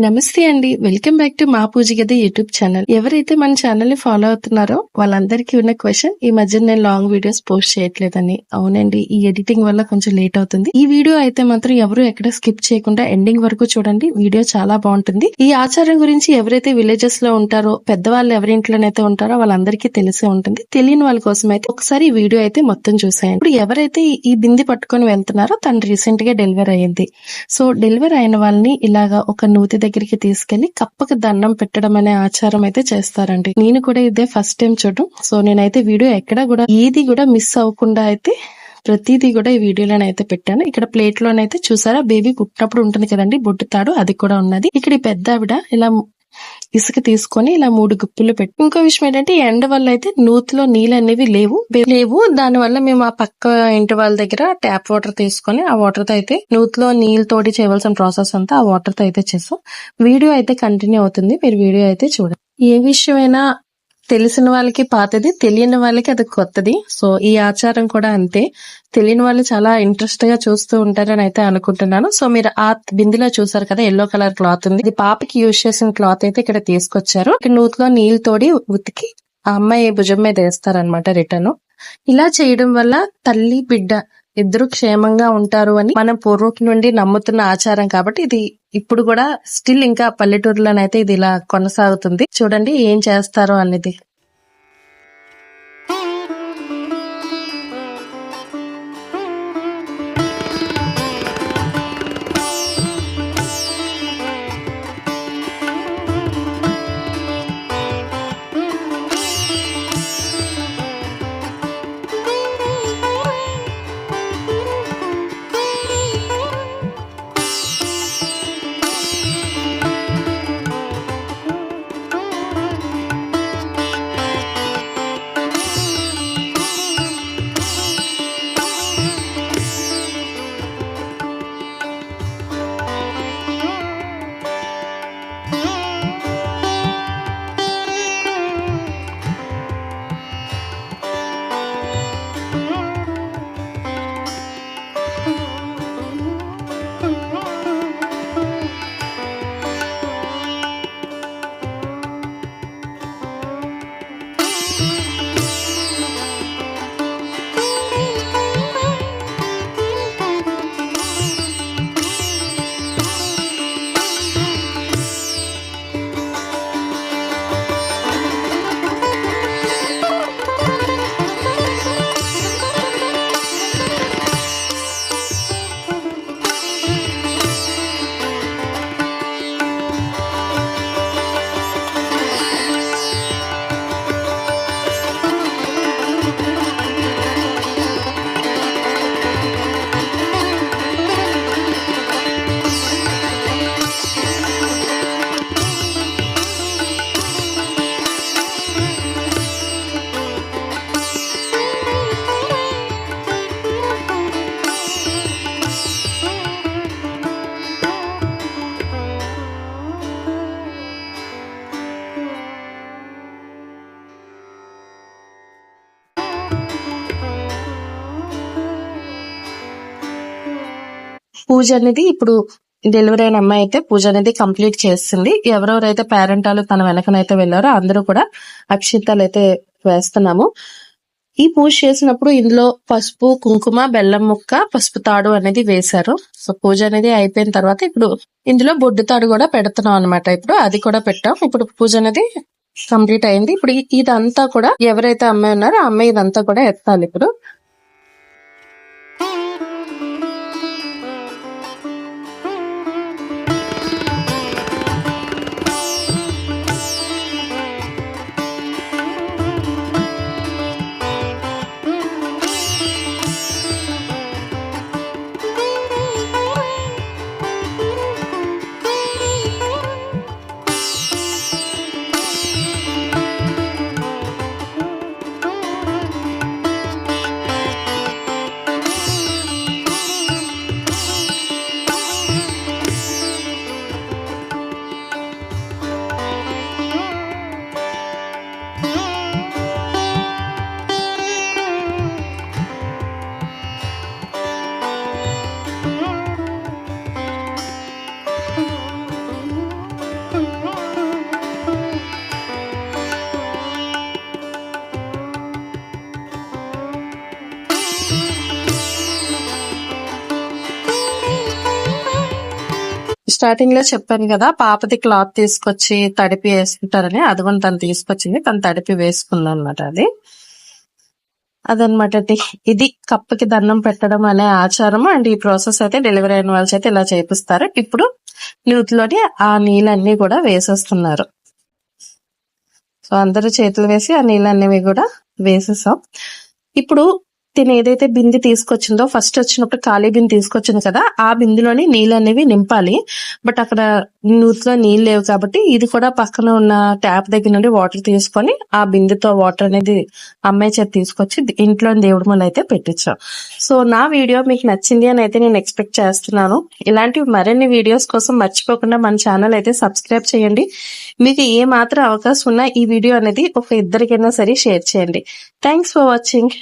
నమస్తే అండి. Welcome back to మా పూజ గది యూట్యూబ్ ఛానల్. ఎవరైతే మన ఛానల్ని ఫాలో అవుతున్నారో వాళ్ళందరికీ ఉన్న క్వశ్చన్ ఈ మధ్య నేను లాంగ్ వీడియోస్ పోస్ట్ చేయట్లేదని. అవునండి ఈ ఎడిటింగ్ వల్ల కొంచెం లేట్ అవుతుంది. ఈ వీడియో అయితే మాత్రం ఎవరు ఎక్కడ స్కిప్ చేయకుండా ఎండింగ్ వరకు చూడండి. వీడియో చాలా బాగుంటుంది. ఈ ఆచారం గురించి ఎవరైతే విలేజెస్లో ఉంటారో పెద్దవాళ్ళు ఎవరి ఇంట్లోనైతే ఉంటారో వాళ్ళందరికీ తెలిసే ఉంటుంది. తెలియని వాళ్ళ కోసం అయితే ఒకసారి ఈ వీడియో అయితే మొత్తం చూసేయండి. ఇప్పుడు ఎవరైతే ఈ- ఈ బింది పట్టుకొని వెళ్తున్నారో తను రీసెంట్గా డెలివరీ అయ్యింది. సో డెలివరీ అయిన వాళ్ళని ఇలాగా ఒక నూతి దగ్గరికి తీసుకెళ్ళి కప్పకి దండం పెట్టడం అనే ఆచారం అయితే చేస్తారండి. నేను కూడా ఇదే ఫస్ట్ టైం చూడడం. సో నేనైతే వీడియో ఎక్కడ కూడా ఏది కూడా మిస్ అవ్వకుండా అయితే ప్రతిదీ కూడా ఈ వీడియోలోనైతే పెట్టాను. ఇక్కడ ప్లేట్ లోనైతే చూసారా బేబీ పుట్టినప్పుడు ఉంటుంది కదండి బొట్టు తాడు అది కూడా ఉన్నది. ఇక్కడ ఈ పెద్ద ఆవిడ ఇలా ఇసుక తీసుకొని ఇలా మూడు గుప్పులు పెట్టి ఇంకో విషయం ఏంటంటే ఎండ వల్ల అయితే నూతిలో నీళ్ళు అనేవి లేవు లేవు. దాని వల్ల మేము ఆ పక్క ఇంటి వాళ్ళ దగ్గర ట్యాప్ వాటర్ తీసుకొని ఆ వాటర్తో అయితే నూతిలో నీళ్ళు తోటి చేయవలసిన ప్రాసెస్ అంతా ఆ వాటర్తో అయితే చేసాం వీడియో అయితే కంటిన్యూ అవుతుంది. మీరు వీడియో అయితే చూడండి. ఏ విషయమైనా తెలిసిన వాళ్ళకి పాతది తెలియని వాళ్ళకి అది కొత్తది. సో ఈ ఆచారం కూడా అంతే. తెలియని వాళ్ళు చాలా ఇంట్రెస్ట్గా చూస్తూ ఉంటారని అయితే అనుకుంటున్నాను. సో మీరు ఆ బిందులో చూసారు కదా ఎల్లో కలర్ క్లాత్ ఉంది. ఇది పాపకి యూజ్ చేసిన క్లాత్ అయితే ఇక్కడ తీసుకొచ్చారు. నూతిలో నీళ్ళు తోడి ఉతికి ఆ అమ్మాయి భుజం మీద వేస్తారనమాట రిటర్న్. ఇలా చేయడం వల్ల తల్లి బిడ్డ ఇద్దరు క్షేమంగా ఉంటారు అని మనం పూర్వకి నుండి నమ్ముతున్న ఆచారం కాబట్టి ఇది ఇప్పుడు కూడా స్టిల్ ఇంకా పల్లెటూరులోనైతే ఇది ఇలా కొనసాగుతుంది. చూడండి ఏం చేస్తారో అనేది. పూజ అనేది ఇప్పుడు డెలివరీ అయిన అమ్మాయి అయితే పూజ అనేది కంప్లీట్ చేస్తుంది. ఎవరెవరైతే పేరెంటాలు తన వెనకనైతే వెళ్ళారో అందరూ కూడా అక్షింతాలు అయితే వేస్తున్నాము. ఈ పూజ చేసినప్పుడు ఇందులో పసుపు కుంకుమ బెల్లం ముక్క పసుపు తాడు అనేది వేశారు. సో పూజ అనేది అయిపోయిన తర్వాత ఇప్పుడు ఇందులో బొడ్డు తాడు కూడా పెడుతున్నాం అనమాట ఇప్పుడు అది కూడా పెట్టాం. ఇప్పుడు పూజ అనేది కంప్లీట్ అయింది. ఇప్పుడు ఇదంతా కూడా ఎవరైతే అమ్మాయి ఉన్నారో ఆ అమ్మాయి ఇదంతా కూడా ఎత్తాలి. ఇప్పుడు స్టార్టింగ్లో చెప్పాను కదా పాపది క్లాత్ తీసుకొచ్చి తడిపి వేసుకుంటారని అదిగోని తను తీసుకొచ్చింది. తను తడిపి వేసుకుంది అనమాట అది. అదనమాట ఇది కప్పుకి దండం పెట్టడం అనే ఆచారం అండ్ ఈ ప్రాసెస్ అయితే డెలివరీ అయిన వాళ్ళు అయితే ఇలా చేపిస్తారు. ఇప్పుడు నూతిలోని ఆ నీళ్ళన్నీ కూడా వేసేస్తున్నారు. సో అందరూ చేతులు వేసి ఆ నీళ్ళన్నీ కూడా వేసేసాం. ఇప్పుడు తిని ఏదైతే బింది తీసుకొచ్చిందో ఫస్ట్ వచ్చినప్పుడు ఖాళీ బింది తీసుకొచ్చింది కదా ఆ బిందులోని నీళ్ళు అనేవి నింపాలి. బట్ అక్కడ నూతిలో నీళ్ళు లేవు కాబట్టి ఇది కూడా పక్కన ఉన్న ట్యాప్ దగ్గర నుండి వాటర్ తీసుకొని ఆ బిందుతో వాటర్ అనేది అమ్మాయి చేతి తీసుకొచ్చి ఇంట్లో దేవుడి ముందు అయితే పెట్టించాం. సో నా వీడియో మీకు నచ్చింది అని అయితే నేను ఎక్స్పెక్ట్ చేస్తున్నాను. ఇలాంటి మరిన్ని వీడియోస్ కోసం మర్చిపోకుండా మన ఛానల్ అయితే సబ్స్క్రైబ్ చేయండి. మీకు ఏ మాత్రం అవకాశం ఉన్నా ఈ వీడియో అనేది ఒక ఇద్దరికైనా సరే షేర్ చేయండి. Thanks for watching